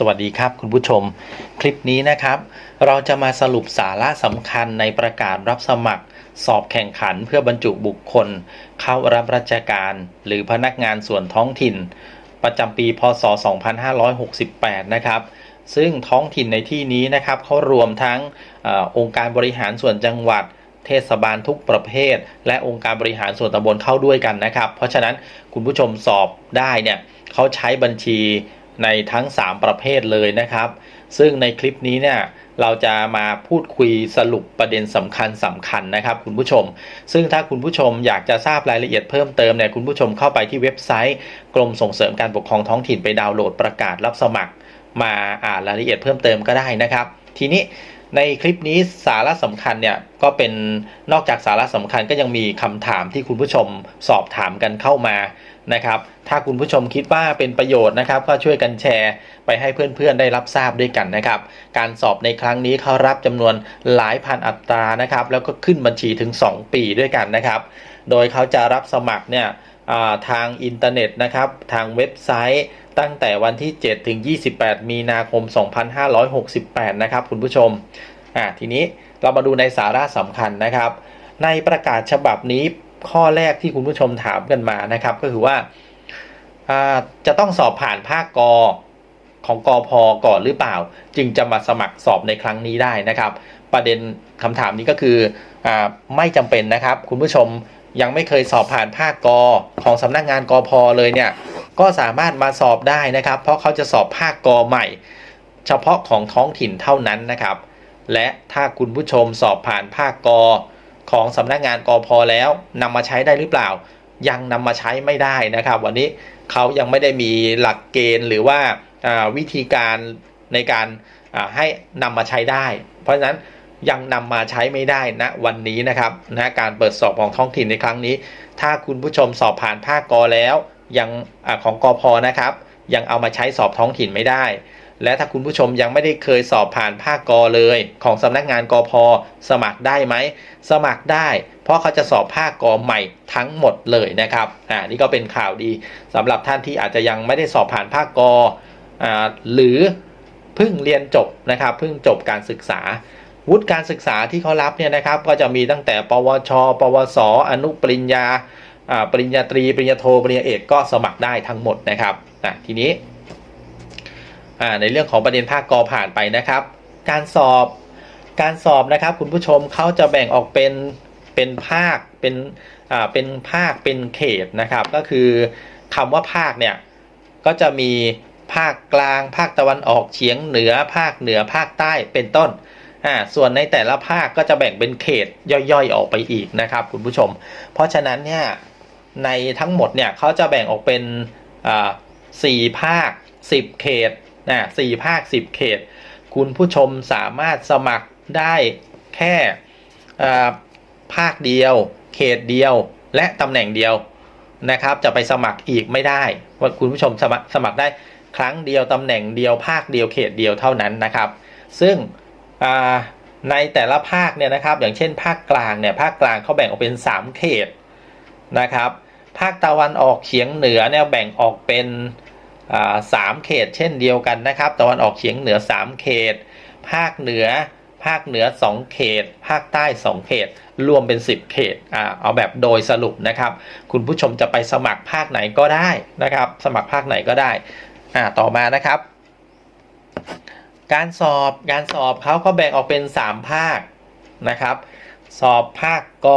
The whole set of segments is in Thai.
สวัสดีครับคุณผู้ชม คลิปนี้นะครับ เราจะมาสรุปสาระสำคัญในประกาศรับสมัคร สอบแข่งขันเพื่อบรรจุบุคคล เข้ารับราชการ หรือพนักงานส่วนท้องถิ่น ประจำปีพศ 2568 นะครับ ซึ่งท้องถิ่นในที่นี้นะครับเขารวมทั้งอองค์การบริหารส่วนจังหวัดเทศบาลทุกประเภท และองค์การบริหารส่วนตำบลเข้าด้วยกันนะครับ เพราะฉะนั้นคุณผู้ชมสอบได้เนี่ยเขาใช้บัญชี ในทั้ง 3 ประเภทเลยนะครับ ซึ่งในคลิปนี้เนี่ยเราจะมาพูดคุยสรุปประเด็นสำคัญสำคัญนะครับคุณผู้ชม ซึ่งถ้าคุณผู้ชมอยากจะทราบรายละเอียดเพิ่มเติมเนี่ยคุณผู้ชมเข้าไปที่เว็บไซต์ กรมส่งเสริมการปกครองท้องถิ่นไปดาวน์โหลดประกาศรับสมัคร มาอ่านรายละเอียดเพิ่มเติมก็ได้นะครับ ทีนี้ในคลิปนี้สาระสำคัญเนี่ยก็เป็นนอกจากสาระสำคัญก็ยังมีคำถามที่คุณผู้ชมสอบถามกันเข้ามา นะครับ ถ้าคุณผู้ชมคิดว่าเป็นประโยชน์นะครับ ก็ช่วยกันแชร์ไปให้เพื่อนๆ ได้รับทราบด้วยกันนะครับ การสอบในครั้งนี้เขารับจำนวนหลายพันอัตรานะครับ แล้วก็ขึ้นบัญชีถึง 2 ปีด้วยกันนะครับ โดยเขาจะรับสมัครเนี่ยทางอินเทอร์เน็ตนะครับ ทางเว็บไซต์ตั้งแต่วันที่ 7 ถึง 28 มีนาคม 2568 นะครับ คุณผู้ชม อ่าทีนี้เรามาดูในสาระสำคัญนะครับ ในประกาศฉบับนี้ ข้อแรกที่คุณผู้ชมถามกันมานะครับ ก็คือว่าจะต้องสอบผ่านภาคกของกอพก่อนหรือเปล่า จึงจะมาสมัครสอบในครั้งนี้ได้นะครับ ประเด็นคำถามนี้ก็คืออไม่จำเป็นนะครับ คุณผู้ชมยังไม่เคยสอบผ่านภาคกของสำนักงานกอพเลยเนี่ยก็สามารถมาสอบได้นะครับ เพราะเขาจะสอบภาคกใหม่ เฉพาะของท้องถิ่นเท่านั้นนะครับ และถ้าคุณผู้ชมสอบผ่านภาคก ของสำนักงานกอพแล้วนำมาใช้ได้หรือเปล่า ยังนำมาใช้ไม่ได้นะครับ วันนี้เขายังไม่ได้มีหลักเกณฑ์หรือว่าวิธีการในการให้นำมาใช้ได้ เพราะฉะนั้นยังนำมาใช้ไม่ได้ณวันนี้นะครับนะการเปิดสอบของท้องถิ่นในครั้งนี้ ถ้าคุณผู้ชมสอบผ่านภาคกแล้วยังอของกอพนะครับ ยังเอามาใช้สอบท้องถิ่นไม่ได้ และถ้าคุณผู้ชมยังไม่ได้เคยสอบผ่านภาคกอเลย ของสำนักงานกอพสมัครได้ไหม สมัครได้ เพราะเขาจะสอบภาคกอใหม่ทั้งหมดเลยนะครับอ่านี่ก็เป็นข่าวดีสำหรับท่านที่อาจจะยังไม่ได้สอบผ่านภาคกออ่าหรือเพิ่งเรียนจบนะครับเพิ่งจบการศึกษาวุฒิการศึกษาที่เขารับเนี่ยนะครับก็จะมีตั้งแต่ ปวช ปวส อนุปริญญาอ่าปริญญาตรี ปริญญาโท ปริญญาเอกก็สมัครได้ทั้งหมดนะครับอะทีนี้ ในเรื่องของประเด็นภาคกอผ่านไปนะครับ การสอบการสอบนะครับ คุณผู้ชมเขาจะแบ่งออกเป็นเป็นภาคเป็นอ่าเป็นภาคเป็นเขตนะครับ ก็คือคำว่าภาคเนี่ยก็จะมีภาคกลาง ภาคตะวันออกเฉียงเหนือ ภาคเหนือภาคใต้เป็นต้นอ่าส่วนในแต่ละภาคก็จะแบ่งเป็นเขตย่อยๆออกไปอีกนะครับ คุณผู้ชม เพราะฉะนั้นเนี่ยในทั้งหมดเนี่ยเขาจะแบ่งออกเป็นอ่าสี่ภาคสิบเขต นะสี่ภาคสิบเขต คุณผู้ชมสามารถสมัครได้แค่ภาคเดียว เขตเดียวและตำแหน่งเดียวนะครับ จะไปสมัครอีกไม่ได้ว่าคุณผู้ชมสมัครสมัครได้ครั้งเดียวตำแหน่งเดียวภาคเดียวเขตเดียวเท่านั้นนะครับ ซึ่งในแต่ละภาคเนี่ยนะครับ อย่างเช่น ภาคกลางเนี่ยภาคกลางเขาแบ่งออกเป็น 3 เขตนะครับ ภาคตะวันออกเฉียงเหนือเนี่ยแบ่งออกเป็น สามเขตเช่นเดียวกันนะครับ ตะวันออกเฉียงเหนือ 3 เขต ภาคเหนือ ภาคเหนือ 2 เขต ภาคใต้ 2 เขต รวมเป็น 10 เขตอ่าเอาแบบโดยสรุปนะครับ คุณผู้ชมจะไปสมัครภาคไหนก็ได้นะครับ สมัครภาคไหนก็ได้อ่าต่อมานะครับ การสอบการสอบเขาก็แบ่งออกเป็น 3 ภาคนะครับ สอบภาคก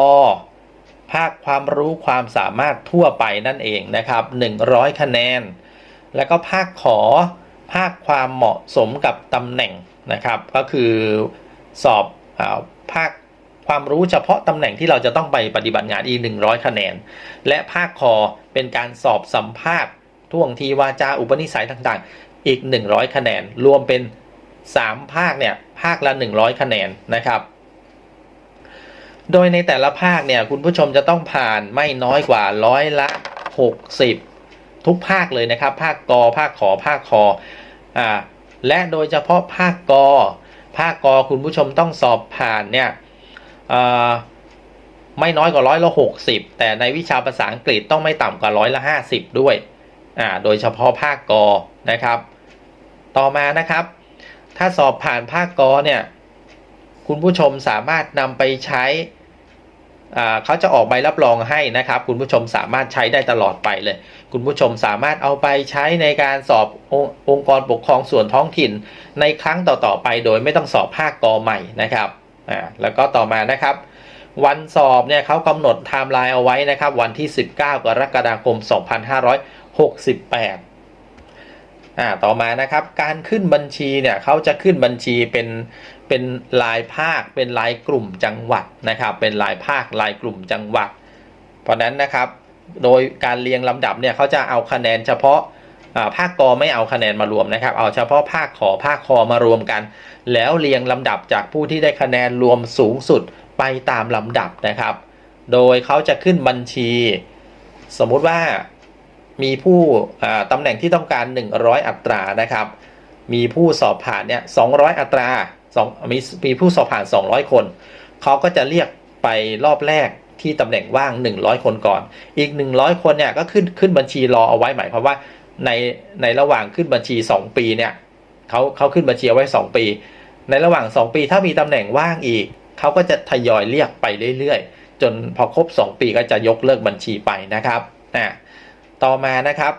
ภาคความรู้ความสามารถทั่วไปนั่นเองนะครับ 100 คะแนน แล้วก็ภาคขอภาคความเหมาะสมกับตำแหน่งนะครับ ก็คือสอบอภาคความรู้เฉพาะตำแหน่งที่เราจะต้องไปปฏิบัติงานอีก 100 คะแนน และภาคคอเป็นการสอบสัมภาษณ์ท่วงทีวาจาอุปนิสัยต่างๆ อีก 100 คะแนน รวมเป็น 3 ภาคเนี่ยภาคละ 100 คะแนนนะครับ โดยในแต่ละภาคเนี่ยคุณผู้ชมจะต้องผ่านไม่น้อยกว่าร้อยละ 60 ทุกภาคเลยนะครับ ภาคกอภาคขอภาคคออ่าและโดยเฉพาะภาคกอภาคกอคุณผู้ชมต้องสอบผ่านเนี่ยไม่น้อยกว่าร้อยละหกสิบแต่ในวิชาภาษาอังกฤษต้องไม่ต่ำกว่าร้อยละห้าสิบด้วยอ่าโดยเฉพาะภาคกอนะครับ ต่อมานะครับ ถ้าสอบผ่านภาคกอเนี่ยคุณผู้ชมสามารถนำไปใช้อ่าเขาจะออกใบรับรองให้นะครับ คุณผู้ชมสามารถใช้ได้ตลอดไปเลย คุณผู้ชมสามารถเอาไปใช้ในการสอบององค์กรปกครองส่วนท้องถิ่น ในครั้งต่อๆไปโดยไม่ต้องสอบภาคกอใหม่นะครับอ่าแล้วก็ต่อมานะครับ วันสอบเนี่ยเขากำหนดไทม์ไลน์เอาไว้นะครับ วันที่ 19 กรกฎาคม 2568อ่าต่อมานะครับ การขึ้นบัญชีเนี่ยเขาจะขึ้นบัญชีเป็นเป็นรายภาค เป็นรายกลุ่มจังหวัดนะครับ เป็นรายภาครายกลุ่มจังหวัด เพราะนั้นนะครับ โดยการเรียงลำดับเนี่ยเขาจะเอาคะแนนเฉพาะภาคกอไม่เอาคะแนนมารวมนะครับ เอาเฉพาะภาคขอภาคคอมารวมกัน แล้วเรียงลำดับจากผู้ที่ได้คะแนนรวมสูงสุดไปตามลำดับนะครับ โดยเขาจะขึ้นบัญชี สมมุติว่ามีผู้อ่าตำแหน่งที่ต้องการ 100 อัตรานะครับ มีผู้สอบผ่านเนี่ย200 อัตราสองมีมีผู้สอบผ่าน 200 คน เขาก็จะเรียกไปรอบแรก ที่ตำแหน่งว่าง 100 คนก่อน อีก 100 คนเนี่ยก็ขึ้นขึ้นบัญชีรอเอาไว้หมายความว่าในในระหว่างขึ้นบัญชี 2 ปีเนี่ยเขาเขาขึ้นบัญชีเอาไว้ 2 ปี ในระหว่าง 2 ปีถ้ามีตำแหน่งว่างอีกเขาก็จะทยอยเรียกไปเรื่อยๆ จนพอครบ 2 ปีก็จะยกเลิกบัญชีไปนะครับอ่าต่อมานะครับ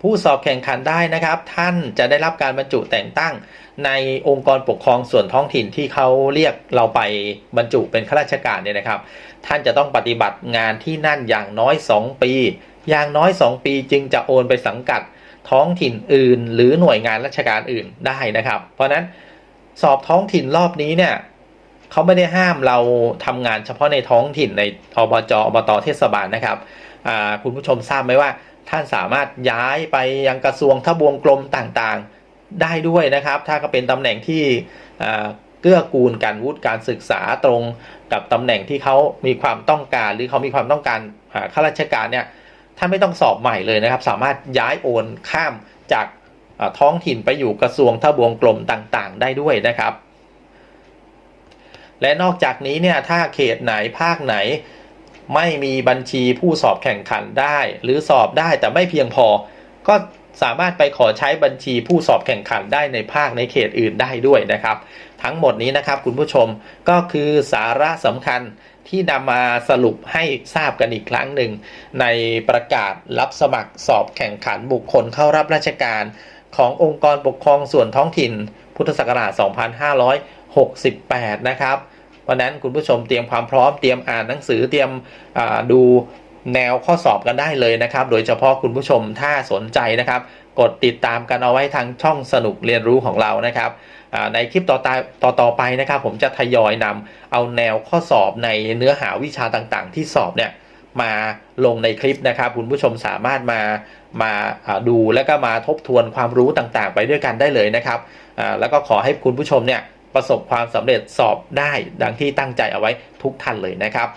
ผู้สอบแข่งขันได้นะครับ ท่านจะได้รับการบรรจุแต่งตั้ง ในองค์กรปกครองส่วนท้องถิ่นที่เขาเรียกเราไปบรรจุเป็นข้าราชการเนี่ยนะครับ ท่านจะต้องปฏิบัติงานที่นั่นอย่างน้อย 2 ปี อย่างน้อย 2 ปีจึงจะโอนไปสังกัดท้องถิ่นอื่น หรือหน่วยงานราชการอื่นได้นะครับ เพราะนั้นสอบท้องถิ่นรอบนี้เนี่ยเขาไม่ได้ห้ามเราทำงานเฉพาะในท้องถิ่นในอบจอบตเทศบาลนะครับคุณผู้ชมทราบไหมว่า ท่านสามารถย้ายไปยังกระทรวงทบวงกรมต่างๆ ได้ด้วยนะครับ ถ้าก็เป็นตำแหน่งที่เกื้อกูลการวุฒิการศึกษาตรงกับตำแหน่งที่เขามีความต้องการ หรือเขามีความต้องการข้าราชการเนี่ยท่านไม่ต้องสอบใหม่เลยนะครับ สามารถย้ายโอนข้ามจากท้องถิ่นไปอยู่กระทรวงทบวงกรมต่างๆ ได้ด้วยนะครับ และนอกจากนี้เนี่ยถ้าเขตไหนภาคไหนไม่มีบัญชีผู้สอบแข่งขันได้ หรือสอบได้แต่ไม่เพียงพอก็ สามารถไปขอใช้บัญชีผู้สอบแข่งขันได้ในภาคในเขตอื่นได้ด้วยนะครับ ทั้งหมดนี้นะครับคุณผู้ชมก็คือสาระสำคัญที่นำมาสรุปให้ทราบกันอีกครั้งหนึ่ง ในประกาศรับสมัครสอบแข่งขันบุคคลเข้ารับราชการขององค์กรปกครองส่วนท้องถิ่น พุทธศักราช 2568 นะครับ เพราะนั้นคุณผู้ชมเตรียมความพร้อมเตรียมอ่านหนังสือเตรียมดู แนวข้อสอบกันได้เลยนะครับ โดยเฉพาะคุณผู้ชมถ้าสนใจนะครับ กดติดตามกันเอาไว้ทางช่องสนุกเรียนรู้ของเรานะครับในคลิปต่อต่อต่อไปนะครับ ผมจะทยอยนำเอาแนวข้อสอบในเนื้อหาวิชาต่างๆ ที่สอบเนี่ยมาลงในคลิปนะครับ คุณผู้ชมสามารถมามาดูแล้วก็มาทบทวนความรู้ต่างๆ ไปด้วยกันได้เลยนะครับแล้วก็ขอให้คุณผู้ชมเนี่ยประสบความสำเร็จสอบได้ดังที่ตั้งใจเอาไว้ทุกท่านเลยนะครับ